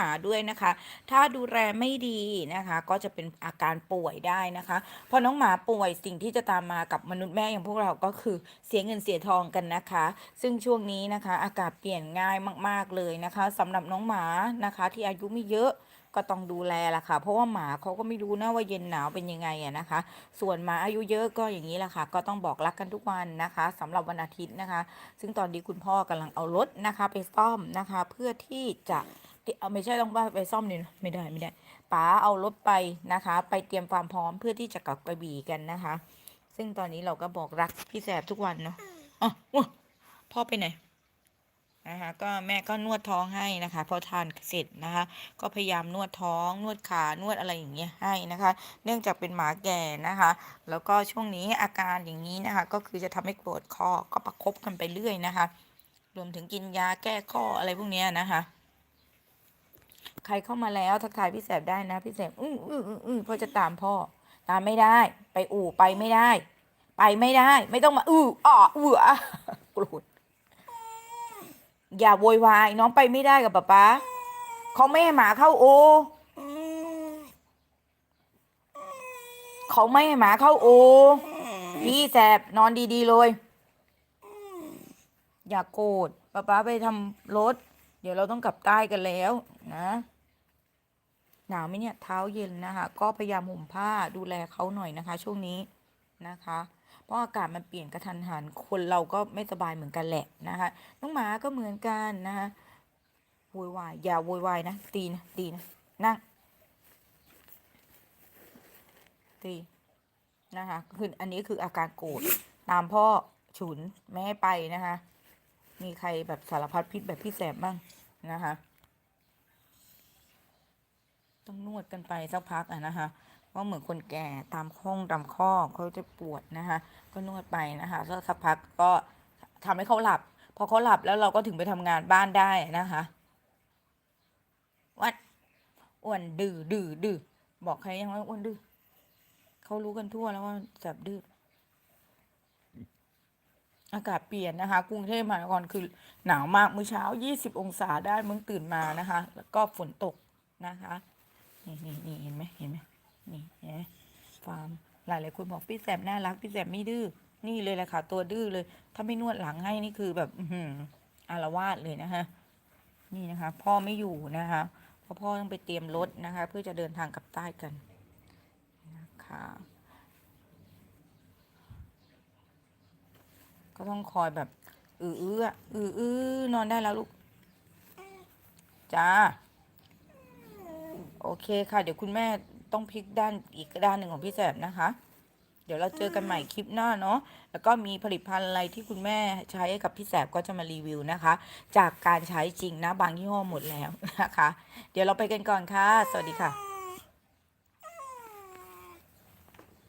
หมาด้วยนะคะ ถ้าดูแลไม่ดีนะคะ ก็จะเป็นอาการป่วยได้นะคะพอน้องหมาป่วยสิ่งที่จะตามมากับมนุษย์แม่อย่างพวกเราก็คือเสียเงินเสียทองกันนะคะ ซึ่งช่วงนี้นะคะ อากาศเปลี่ยนง่ายมาก ๆเลยนะคะสำหรับน้องหมานะคะ ที่อายุไม่เยอะก็ต้องดูแลละค่ะ เพราะว่าหมาเขาก็ไม่รู้นะว่าเย็นหนาวเป็นยังไงอะนะคะ ส่วนหมาอายุเยอะก็อย่างนี้แหละค่ะ ก็ต้องบอกรักกันทุกวันนะคะสำหรับวันอาทิตย์นะคะ ซึ่งตอนนี้คุณพ่อกำลังเอารถนะคะ ไปซ่อมนะคะ เพื่อที่จะ เอาไม่ใช่ต้องว่าไปซ่อมนี่นะไม่ได้ไม่ได้ป๋าเอารถไปนะคะ ไปเตรียมความพร้อมเพื่อที่จะกลับกระบี่กันนะคะ ซึ่งตอนนี้เราก็บอกรักพี่แสบทุกวันเนาะอ๋ออุ๊ยพ่อไปไหนนะคะก็แม่ก็นวดท้องให้นะคะพอทานเสร็จนะคะ ก็พยายามนวดท้อง นวดขานวดอะไรอย่างเงี้ยให้นะคะ เนื่องจากเป็นหมาแก่นะคะ แล้วก็ช่วงนี้อาการอย่างนี้นะคะ ก็คือจะทำให้ปวดคอก็ประคบกันไปเรื่อยนะคะ รวมถึงกินยาแก้ข้ออะไรพวกเนี้ยนะคะใค รเข้ามาแล้วทักทายพี่แสบได้นะ พี่แสบอื้ออื้ออื้ออื้อพ่อจะตามพ่อ ตามไม่ได้ ไปอู่ไปไม่ได้ ไปไม่ได้ ไม่ต้องมาอื้ออ่ออื้อะโกรธอย่าโวยวายน้องไปไม่ได้กับป๊าป๊าเขาไม่ให้หมาเข้าโอเขาไม่ให้หมาเข้าโอพี่แสบนอนดีๆเลย อย่าโกรธป๊าป๊าไปทำรถ เดี๋ยวเราต้องกลับใต้กันแล้วนะ หนาวไหมเนี่ยเท้าเย็นนะคะ ก็พยายามห่มผ้าดูแลเขาหน่อยนะคะ ช่วงนี้นะคะ เพราะอากาศมันเปลี่ยนกระทันหันคนเราก็ไม่สบายเหมือนกันแหละนะคะน้องหมาก็เหมือนกันนะคะโวยวายอย่าโวยวายนะตีนะตีนะนั่งตีนะคะคืออันนี้คืออาการโกรธตามพ่อฉุนไม่ให้ไปนะคะ มีใครแบบสารพัดพิษแบบพี่แสบบ้างนะคะ ต้องนวดกันไปสักพักอะนะคะเพราะเหมือนคนแก่ตามข้องตามข้อเขาจะปวดนะคะ ก็นวดไปนะคะแล้วสักพักก็ทำให้เขาหลับ พอเขาหลับแล้วเราก็ถึงไปทำงานบ้านได้นะคะวัดอ้วนดื้อดื้อดื้อบอกใครยังว่าอ้วนดื้อเขารู้กันทั่วแล้วว่าแสบดื้ออากาศเปลี่ยนนะคะ กรุงเทพมหานครคือหนาวมากเมื้อเช้า 20 องศาได้มึงตื่นมานะคะ แล้วก็ฝนตกนะคะ นี่นี่นี่เห็นไหมเห็นไหมนี่เห็นไหมฟาร์มหลายหลายคนบอกพี่แสบน่ารักพี่แสบไม่ดื้อนี่เลยแหละค่ะตัวดื้อเลย ถ้าไม่นวดหลังให้นี่คือแบบอือหือารวาสเลยนะคะนี่นะคะ พ่อไม่อยู่นะคะเพราะพ่อต้องไปเตรียมรถนะคะ เพื่อจะเดินทางกลับใต้กันนะคะก็ต้องคอยแบบ อืออื้ออืออื้อนอนได้แล้วลูกจ้า โอเคค่ะ เดี๋ยวคุณแม่ต้องพลิกด้านอีกด้านหนึ่งของพี่แสบนะคะ เดี๋ยวเราเจอกันใหม่คลิปหน้าเนาะ แล้วก็มีผลิตภัณฑ์อะไรที่คุณแม่ใช้กับพี่แสบก็จะมารีวิวนะคะ จากการใช้จริงนะบางยี่ห้อหมดแล้วนะคะ เดี๋ยวเราไปกันก่อนค่ะ สวัสดีค่ะ